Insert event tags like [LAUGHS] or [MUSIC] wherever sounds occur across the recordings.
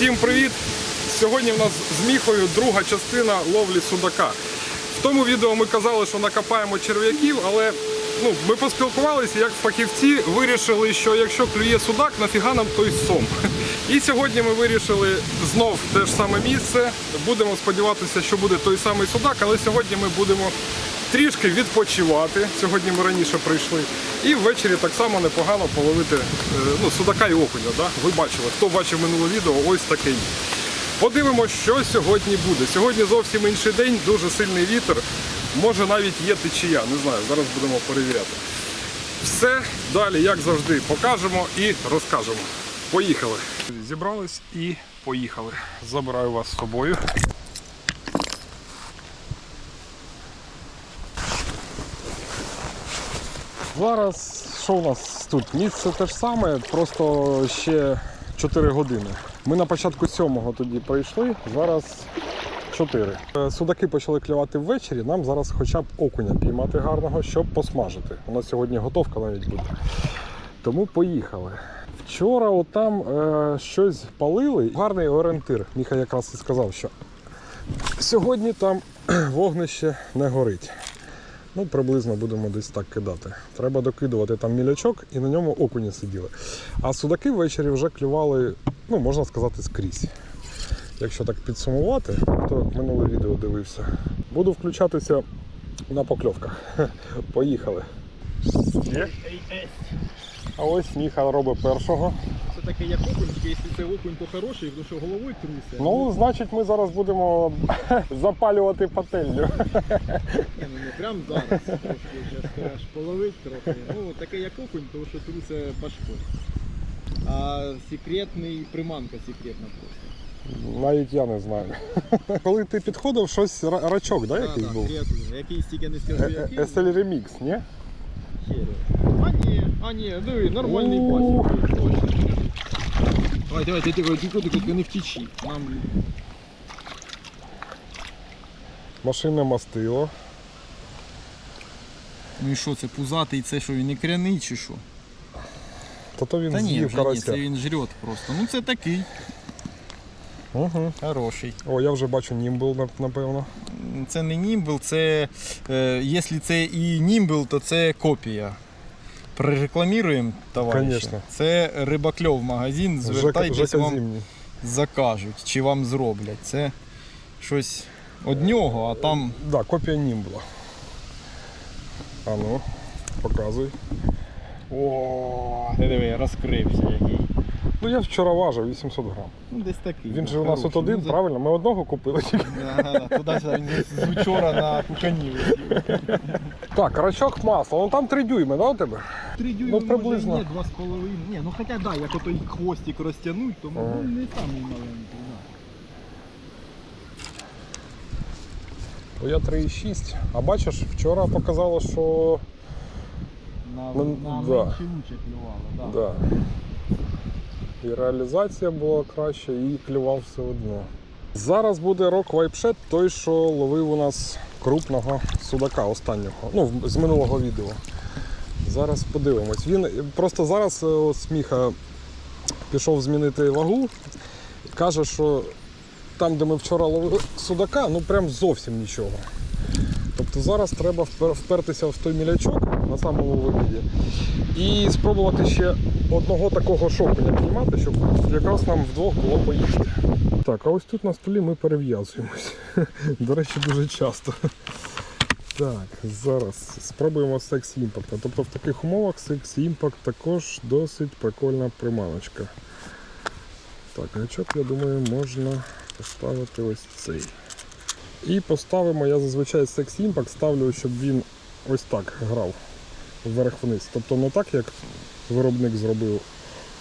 Всім привіт! Сьогодні в нас з Міхою друга частина ловлі судака. В тому відео ми казали, що накопаємо черв'яків, але ну, ми поспілкувалися, як фахівці вирішили, що якщо клює судак, нафіга нам той сом. І сьогодні ми вирішили знов те ж саме місце. Будемо сподіватися, що буде той самий судак, але сьогодні ми будемо трішки відпочивати. Сьогодні ми раніше прийшли. І ввечері так само непогано половити е, ну, судака і окуня. Да? Ви бачили, хто бачив минуле відео, ось таке. є. Подивимося, що сьогодні буде. Сьогодні зовсім інший день, дуже сильний вітер. Може навіть є течія, не знаю, зараз будемо перевіряти. Все далі, як завжди, покажемо і розкажемо. Поїхали. Зібрались і поїхали. Забираю вас з собою. Зараз що у нас тут? Місце те ж саме, просто ще 4 години. Ми на початку сьомого тоді прийшли, зараз 4. Е, Судаки почали клювати ввечері, нам зараз хоча б окуня піймати гарного, щоб посмажити. У нас сьогодні готовка навіть буде. Тому поїхали. Вчора отам е, щось палили. Гарний орієнтир. Міха якраз і сказав, що сьогодні там [CLEARS THROAT] вогнище не горить. Ну, приблизно будемо десь так кидати. Треба докидувати там мілячок і на ньому окуні сиділи. А судаки ввечері вже клювали, ну, можна сказати, скрізь. Якщо так підсумувати, то минуле відео дивився. Буду включатися на покльовках. [LAUGHS] Поїхали. Є? А ось Міха робить першого. Це таке як окунь, тільки якщо це окунь, то хороший, тому що головою труся. Ну, значить, ми зараз будемо [LAUGHS] запалювати пательню. Ні, ну не прям зараз, трошки вже аж половить трохи. Ну, таке як окунь, тому що труся башкою. А секретний приманка секретна просто. Навіть я не знаю. [LAUGHS] Коли ти підходив, щось ра- рачок, да, якийсь да, був? креативний. Якийсь тільки не скажу, який. SL Remix, ні? А ні, а ні, диви, нормальний У. басик. Точно. Давай, давай, ти тільки, тільки, тільки не втічи. Нам Машинне мастило. Ну і що, це пузатий, це що, він не кряний чи що? Та то він Та ні, з'їв вже ні, карася. це він жрет просто. Ну це такий. Угу. Хороший. О, я вже бачу німбл, нап- напевно. Це не німбл, це. Е, якщо це і німбл, то це копія. Прорекламуємо, товариші. Конечно. Це рибакльов магазин, звертайтесь, Жека вам закажуть чи вам зроблять. Це щось од нього, а там Да, копія німбла. А ну, показуй. О, ти диви, розкрився який. Ну я вчора важив 800 грам. Ну, десь такий. Він ну, же у нас от хороший. один, Ну, за- правильно? Ми одного купили тільки. Ага, туди-сюди він з вчора на кукані. Так, рачок масло. Ну там 3 дюйми, да, у тебе? Три дюйми, Ну, приблизно. може, ні, два з половиною. Ні, ну хоча да, як отой хвостик розтягнуть, то Ага. ну, не самий маленький. Да. Бо я 3,6. А бачиш, вчора показало, що. На, Ну, на да. менші лучше клювало, да. Да. І реалізація була краща, і клював все одно. Зараз буде рок вайпшет, той, що ловив у нас крупного судака останнього. Ну, з минулого відео. Зараз подивимось. Він просто зараз е, сміха пішов змінити вагу. Каже, що там, де ми вчора ловили судака, ну прям зовсім нічого. Тобто зараз треба впертися в той мілячок на самому вигляді і спробувати ще одного такого шокуня піймати, щоб якраз нам вдвох було поїхати. Так, а ось тут на столі ми перев'язуємось. [LAUGHS] До речі, дуже часто. Так, зараз спробуємо Sex Impact. Тобто в таких умовах Sex Impact також досить прикольна приманочка. Так, гачок, я думаю, можна поставити ось цей. І поставимо, я зазвичай Sex Impact ставлю, щоб він ось так грав вверх-вниз. Тобто не так, як виробник зробив.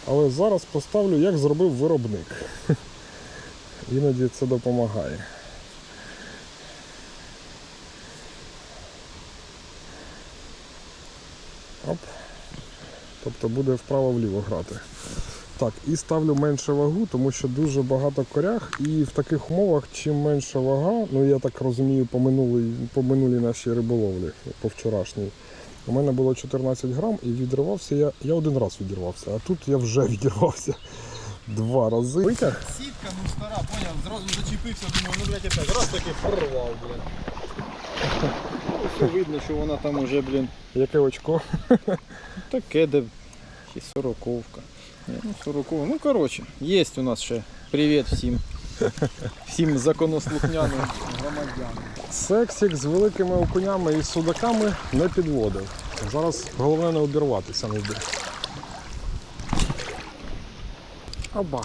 Але зараз поставлю, як зробив виробник. [LAUGHS] Іноді це допомагає. Оп. Тобто буде вправо-вліво грати. Так, і ставлю менше вагу, тому що дуже багато корях, і в таких умовах, чим менша вага, ну я так розумію, по минулій, по минулій нашій риболовлі, по вчорашній, у мене було 14 грам і відривався я. Я один раз відірвався, а тут я вже [LAUGHS] відірвався. два рази. Витяг? Сітка, ну стара, поняв, зразу зачепився, думаю, ну блядь, опять раз таки порвав, блін. Ну, Все видно, що вона там уже, блін, Яке очко? [LAUGHS] таке, де чи сороковка. Ну сорокова. Ну коротше, є у нас ще. Привіт всім. Всім законослухняним громадянам. Сексік з великими окунями і судаками не підводив. Зараз головне не обірватися не йде. Аба.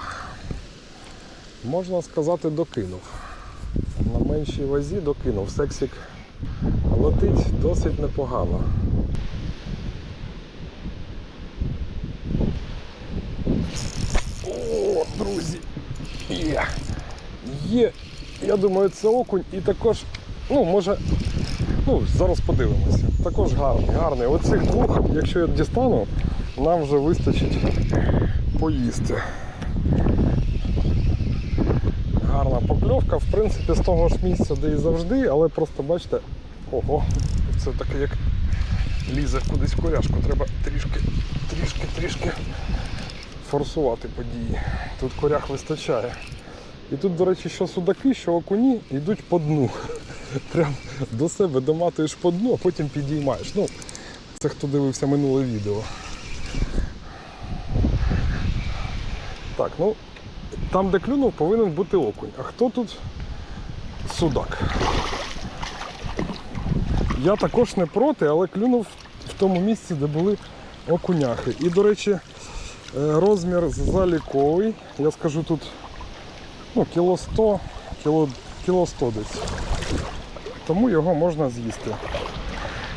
Можна сказати, докинув. На меншій вазі докинув. Сексік летить досить непогано. О, друзі! Є! Є! Я думаю, це окунь і також, ну, може, ну, зараз подивимося. Також гарний, гарний. Оцих двох, якщо я дістану, нам вже вистачить поїсти. Гарна покльовка, в принципі, з того ж місця, де і завжди, але просто бачите, ого, це таке як лізе кудись коряшку. Треба трішки, трішки, трішки форсувати події. Тут корях вистачає. І тут, до речі, що судаки, що окуні йдуть по дну. [LAUGHS] Прям до себе доматуєш по дну, а потім підіймаєш. Ну, це хто дивився минуле відео. Так, ну там, де клюнув, повинен бути окунь. А хто тут судак? Я також не проти, але клюнув в тому місці, де були окуняхи. І, до речі, е, розмір заліковий. Я скажу тут ну, кіло 100, кіло, кіло 100 десь. Тому його можна з'їсти.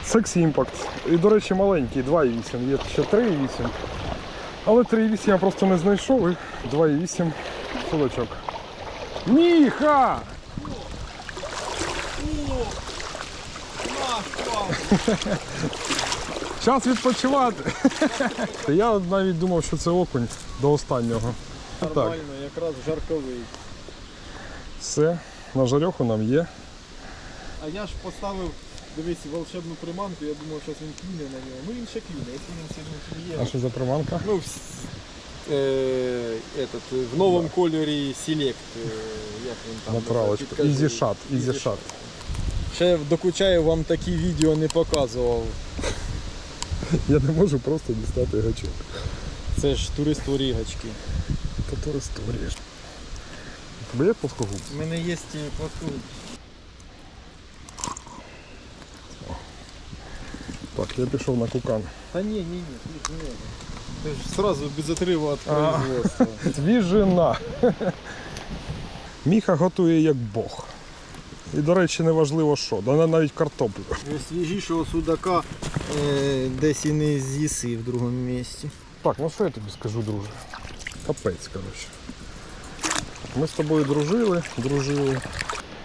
Секс імпакт. І, до речі, маленький 2,8, є ще 3,8. Але 3,8 я просто не знайшов і 2,8 судачок. Міха! [LAUGHS] Час відпочивати. [LAUGHS] Я навіть думав, що це окунь до останнього. Нормально, якраз жарковий. Все, на жарьоху нам є. А я ж поставив, дивись, волшебну приманку, я думав, що він клюне на нього. Ну він ще клюне, якщо він сьогодні клює. А що за приманка? Ну, в, е, этот, в новому кольорі Select, е, як він там. Натуралочка. підкажи. Easy shot, easy Easy shot. Ще докучаю вам такі відео не показував. Я не можу просто дістати гачок. Це ж туристорігачки. Который створюєш. Тебе є плоскогуб? У мене є платку. Так, я пішов на кукан. Та ні, ні, ні, не надо. Ти ж сразу без отриву від производства. [LAUGHS] Свіжина. Міха готує як Бог. І, до речі, не важливо що, да навіть картоплю. Свіжішого судака е, десь і не з'їси в другому місці. Так, ну що я тобі скажу, друже? Капець, коротше. Ми з тобою дружили, дружили.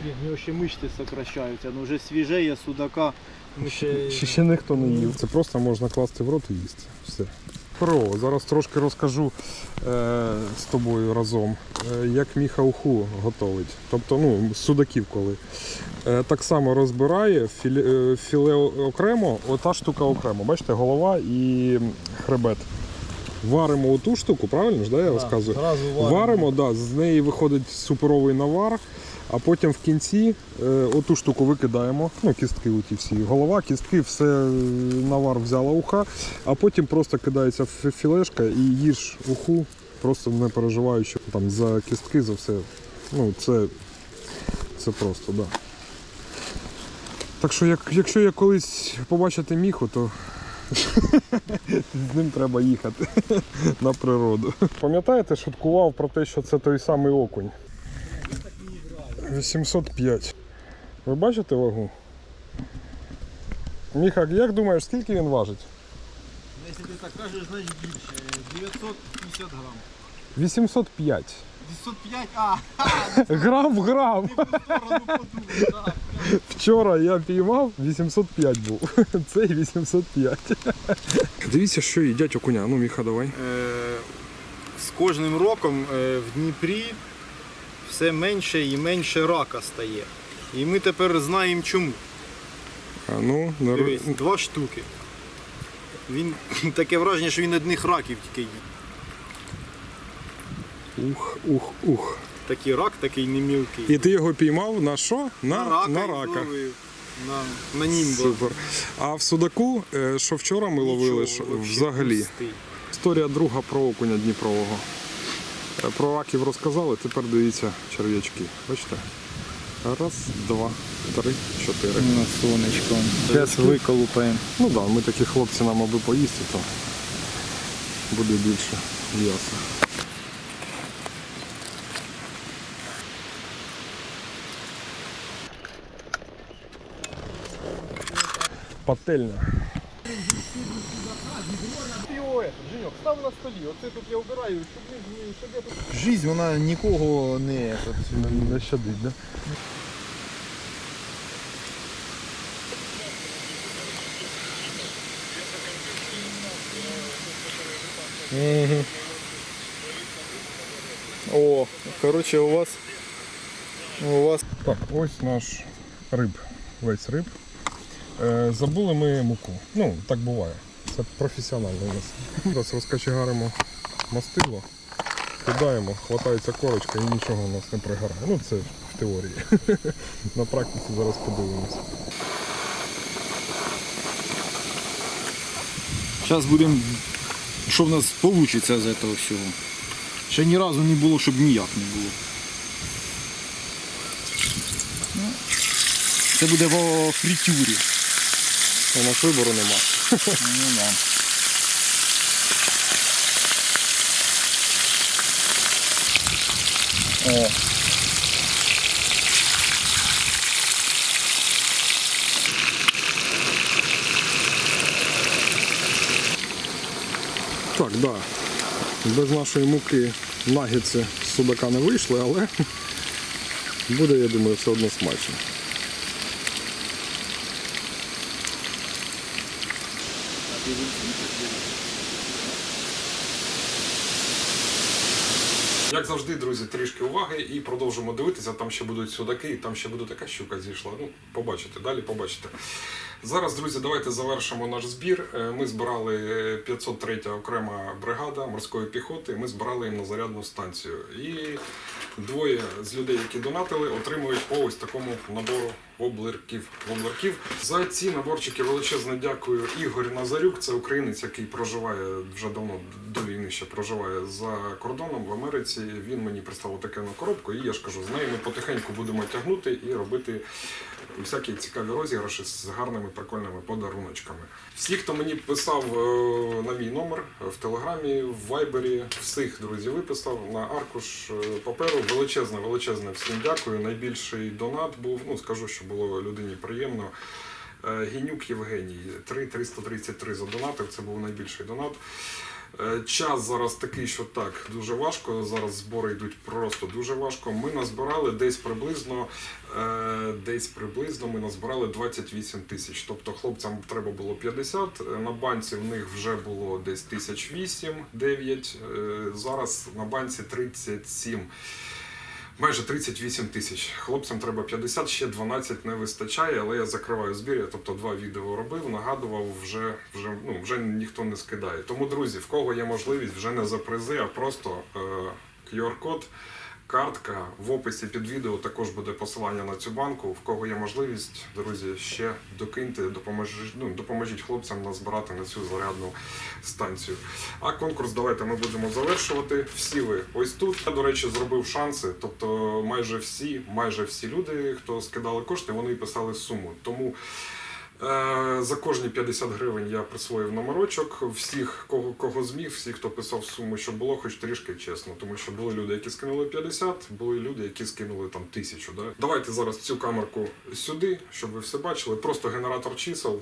Блін, в нього ще мишці сокращаються, ну вже свіжеє судака. Ми ще... Ще, ще ніхто не їв. Це просто можна класти в рот і їсти. Все. Про, зараз трошки розкажу е, з тобою разом, е, як міха уху готовить. Тобто, ну, з судаків коли. Е, так само розбирає філе, е, філе окремо, ота штука окремо. Бачите, голова і хребет. Варимо оту штуку, правильно ж, да, я розказую? Зразу Варимо, да, з неї виходить суперовий навар, а потім в кінці е, оту штуку викидаємо, ну, кістки оті всі. Голова, кістки, все е, навар взяла уха, а потім просто кидається філешка і їж уху, просто не переживаючи там, за кістки, за все. Ну, це, це просто, так. Да. Так що, як, якщо я колись побачите міху, то з ним треба їхати на природу. Пам'ятаєте, шуткував про те, що це той самий окунь? 805. Ви бачите вагу? Міха, як думаєш, скільки він важить? Якщо ти так кажеш, значить більше. 950 грам. 805. 905, а, Грам в грам. в сторону подумав, так. Вчора я піймав, 805 був. [LAUGHS] Цей 805. Дивіться, що їдять окуня. Ну, Міха, давай. Е, з кожним роком е, в Дніпрі все менше і менше рака стає. І ми тепер знаємо чому. А ну, нар... Дивись, два штуки. Він [LAUGHS] таке враження, що він одних раків тільки їсть. Ух, ух, ух. Такий рак, такий немілкий. І ти його піймав на що? На, рака. на рака. На, на німбо. Супер. А в судаку, е, що вчора ми ловили, що взагалі. Історія друга про окуня Дніпрового. Е, Про раків розказали, тепер дивіться черв'ячки. Бачите? Раз, два, три, чотири. На сонечко. Зараз виколупаємо. Ну так, да, ми такі хлопці нам аби поїсти, то буде більше м'яса. Пательня. Женек, став на столі, оце тут я обираю, щоб не щоб я тут Жизнь, вона нікого не... не щадить, да? О, коротше, у вас... У вас... Так, ось наш риб, весь риб. Е, забули ми муку. Ну, так буває. Це професіонально у нас. Зараз розкачегаримо мастило, кидаємо, хватається корочка і нічого у нас не пригорає. Ну це в теорії. [LAUGHS] На практиці зараз подивимося. Зараз будемо, що в нас вийде з цього всього. Ще ні разу не було, щоб ніяк не було. Ну, Це буде в фритюрі. У нас вибору нема. Ну, да. О, Так, да. Без нашої муки нагідці з судака не вийшли, але [LAUGHS] буде, я думаю, все одно смачно. Як завжди, друзі, трішки уваги і продовжимо дивитися. Там ще будуть судаки, і там ще буде така щука зійшла. Ну, побачите, далі побачите. Зараз, друзі, давайте завершимо наш збір. Е, Ми збирали 503 окрема бригада морської піхоти. Ми збирали їм на зарядну станцію. І двоє з людей, які донатили, отримують по ось такому набору воблерків. воблерків. За ці наборчики величезне дякую Ігор Назарюк. Це українець, який проживає вже давно до війни ще проживає за кордоном в Америці. Він мені прислав таке на коробку, і я ж кажу, з нею ми потихеньку будемо тягнути і робити всякі цікаві розіграші з гарними прикольними подаруночками. Всі, хто мені писав е, на мій номер в телеграмі, в вайбері, всіх друзів виписав на аркуш е, паперу. Величезне, величезне всім дякую. Найбільший донат був. Ну скажу, що було людині приємно. Е, Генюк Євгеній 3,333 задонатив. Це був найбільший донат. Е, Час зараз такий, що так, дуже важко. Зараз збори йдуть просто дуже важко. Ми назбирали десь приблизно, е, десь приблизно ми назбирали 28 тисяч. Тобто хлопцям треба було 50, е, на банці в них вже було десь 1008, 9, е, зараз на банці 37. Майже 38 тисяч. Хлопцям треба 50, ще 12 не вистачає, але я закриваю збір. Я тобто два відео робив, нагадував, вже, вже, ну, вже ніхто не скидає. Тому, друзі, в кого є можливість, вже не за призи, а просто е, QR-код, картка. В описі під відео також буде посилання на цю банку. В кого є можливість, друзі, ще докиньте, допоможіть, ну, допоможіть хлопцям назбирати на цю зарядну станцію. А конкурс давайте ми будемо завершувати. Всі ви ось тут. Я, до речі, зробив шанси. Тобто, майже всі, майже всі люди, хто скидали кошти, вони писали суму. Тому. Е, За кожні 50 гривень я присвоїв номерочок. Всіх, кого, кого зміг, всіх, хто писав суму, щоб було хоч трішки чесно. Тому що були люди, які скинули 50, були люди, які скинули там тисячу. Да? Давайте зараз цю камерку сюди, щоб ви все бачили. Просто генератор чисел.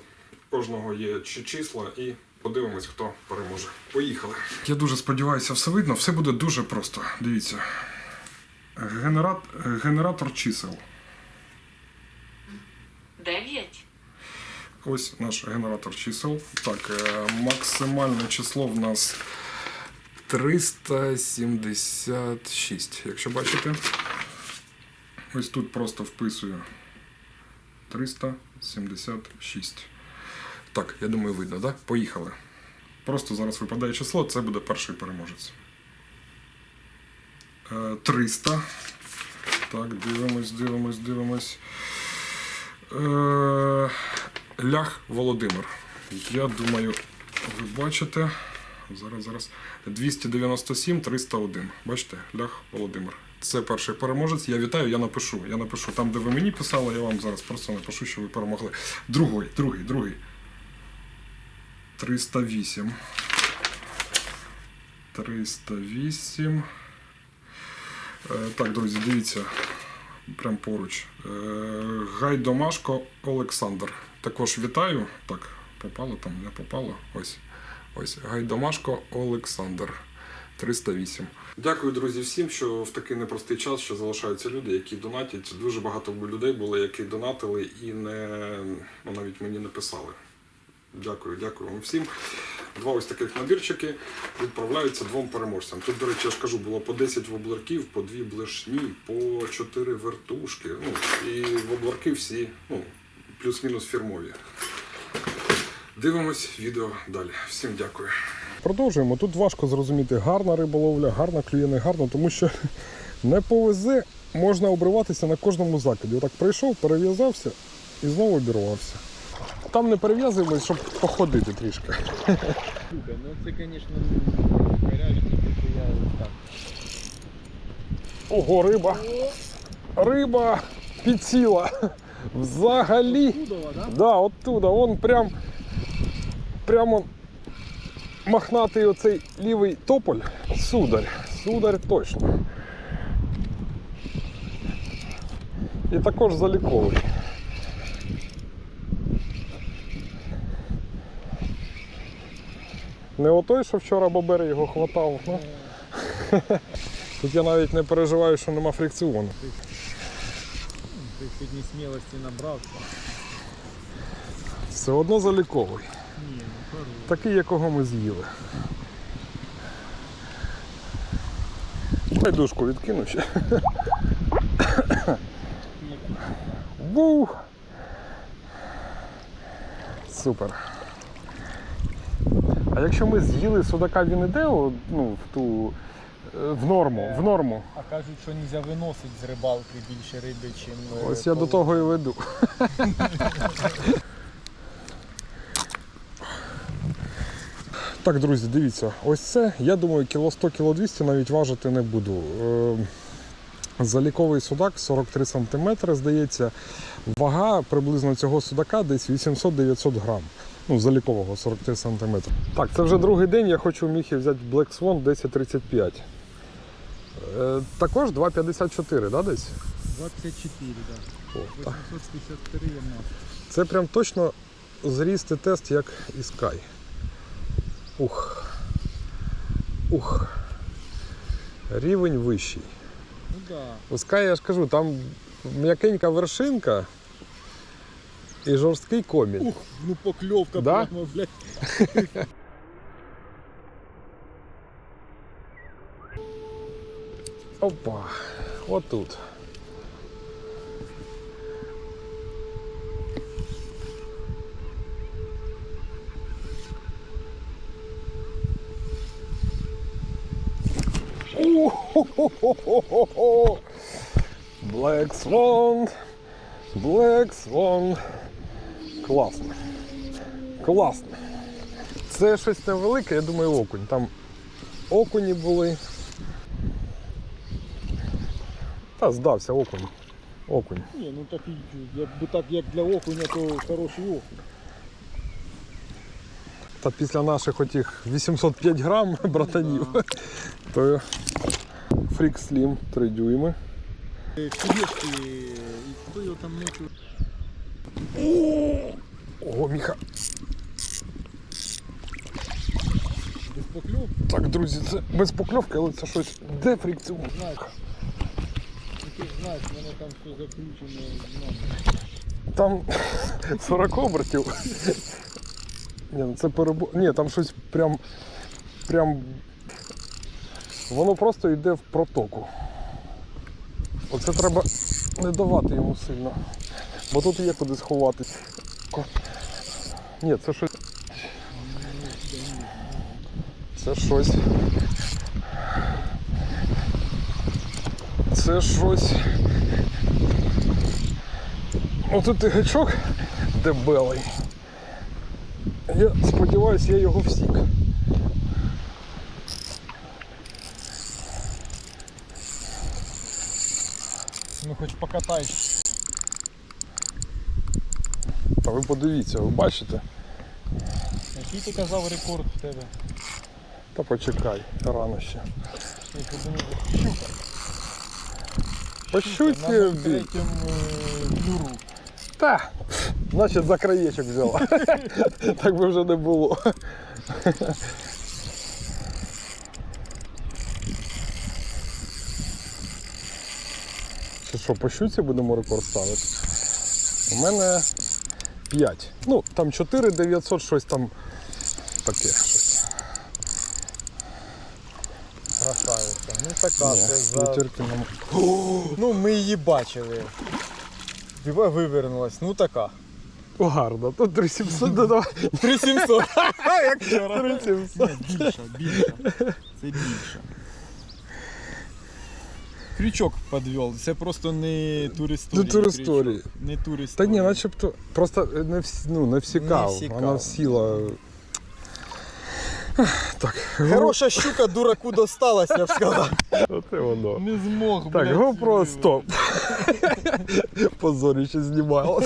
Кожного є чи- числа і подивимось, хто переможе. Поїхали. Я дуже сподіваюся, все видно. Все буде дуже просто. Дивіться. Генерат... Генератор чисел. Ось наш генератор чисел. Так, е, максимальне число в нас 376, якщо бачите. Ось тут просто вписую 376. Так, я думаю, видно? Да? Поїхали. Просто зараз випадає число, це буде перший переможець. Е, 300. Так, дивимось, дивимось, дивимось. Лях Володимир. Я думаю, ви бачите. Зараз, зараз. 297 301. Бачите, Лях Володимир. Це перший переможець. Я вітаю, я напишу. Я напишу там, де ви мені писали, я вам зараз просто напишу, що ви перемогли. Другий, другий, другий. 308. 308. Е, Так, друзі, дивіться. Прям поруч. Е, Гайдомашко Олександр. Також вітаю. Так, попало там, не попало. Ось. Ось. Гайдомашко Олександр. 308. Дякую, друзі, всім, що в такий непростий час ще залишаються люди, які донатять. Дуже багато людей було, які донатили і не ну, навіть мені не писали. Дякую, дякую вам всім. Два ось таких набірчики відправляються двом переможцям. Тут, до речі, я ж кажу, було по 10 воблерків, по 2 блешні, по 4 вертушки. Ну, і воблерки всі ну, плюс-мінус фірмові. Дивимось відео далі. Всім дякую. Продовжуємо. Тут важко зрозуміти, гарна риболовля, гарна клює, не гарна, тому що не повезе, можна обриватися на кожному закиді. Отак прийшов, перев'язався і знову обірвався. Там не перев'язуємось, щоб походити трішки. Слухай, ну це, звісно, це я так. Ого, риба. Риба підсіла. Взагалі. Чудово, да? Да, оттуда. Вон прям. Прямо мохнатий оцей лівий тополь. Сударь. Сударь точно. І також заліковий. Не отой, що вчора Бобер його хватав. Ну. [LAUGHS] Тут я навіть не переживаю, що нема фрикціону. Ти сьогодні смілості набрався. Все одно заліковий. Ні, ну хорош. Такий, якого ми з'їли. Байдушку відкину ще. Бу! Супер. А якщо ми з'їли судака, він іде ну, в ту в норму, в норму. А кажуть, що не можна виносити з рибалки більше риби, чим. е, Ось я до того і веду. [LAUGHS] Так, друзі, дивіться, ось це, я думаю, кіло 100, кіло 200 навіть важити не буду. Е, Заліковий судак 43 см, здається. Вага приблизно цього судака десь 800-900 грам. Ну, залікового 43 см. Так, це вже другий день, я хочу в міхі взяти Black Swan 1035. Е, також 2,54, да, десь? 24, так. О, Да. 853 я мав. Це прям точно зріст і тест, як і Sky. Ух. Ух. Рівень вищий. Ну да. У Sky, я ж кажу, там м'якенька вершинка і жорсткий коміль. Ух, ну покльовка Да? прямо, блядь. [LAUGHS] Опа. Отут. О-хо-хо-хо-хо-хо. Black Swan. Black Swan. Класно. Класно. Це щось невелике, я думаю, окунь. Там окуні були. Та здався окунь. Окунь. Ні, ну так і якби так як для окуня, то хороший окунь. Та після наших отих 805 грам [LAUGHS] братанів, [LAUGHS] то Freak Slim 3 дюйми. Філешки, і хто його там ночі Ого, Міха. без покльовки. Так, друзі, це без покльовки, але це щось. Де фрикціон? Знаєш, ти знаєш, в мене там все заключено. Ну, Там 40 обертів. Ні, ну це перебо... Ні, там щось прям. Прям. Воно просто йде в протоку. Оце треба не давати йому сильно. Бо тут є куди сховатись. Ні, це щось. Це щось. Це щось. Отут і гачок дебелий. Я сподіваюся, я його всік. Ну хоч покатай. Та ви подивіться, ви бачите? Який ти казав рекорд в тебе? Та почекай, рано ще. По щуці На третьому. Та, значить за краєчок взяла. [LAUGHS] так би вже не було. Що, що, по щуці будемо рекорд ставити? У мене 5. Ну, там 4 900, щось там таке щось. Ну це за... Нам. Ну ми її бачили. Дива вивернулась, ну така. О, гарно. Тут 3700 додавай. 3700. Як вчора. 3700. Ні, більша, більша. Це більша. Крючок підвел, це просто не туристорії. Не туристорії. крючок. Не Та ні, начебто просто не, вс... ну, не всікав. Не всікав. Вона сіла. Так, Хороша щука дураку досталась, я б сказав. Оце воно. Не змог, Так, блядь, GoPro, стоп. Позоріще знімало.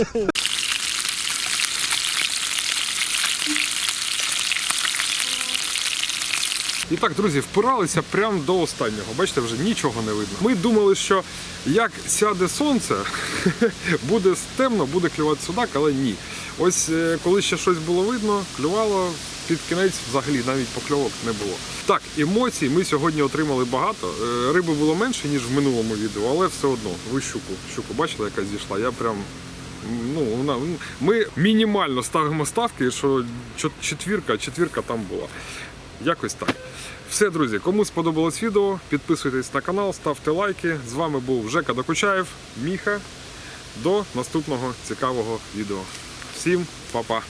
І так, друзі, впиралися прямо до останнього. Бачите, вже нічого не видно. Ми думали, що як сяде сонце, [LAUGHS] буде темно, буде клювати судак, але ні. Ось е, коли ще щось було видно, клювало під кінець взагалі навіть покльовок не було. Так, емоцій ми сьогодні отримали багато. Е, Риби було менше, ніж в минулому відео, але все одно. Ви щуку. Щуку бачили, яка зійшла? Я прям. Ну, ну, ми мінімально ставимо ставки, що четвірка, четвірка там була. Якось так. Все, друзі, кому сподобалось відео, підписуйтесь на канал, ставте лайки. З вами був Жека Докучаєв, Міха. До наступного цікавого відео. Всім па-па!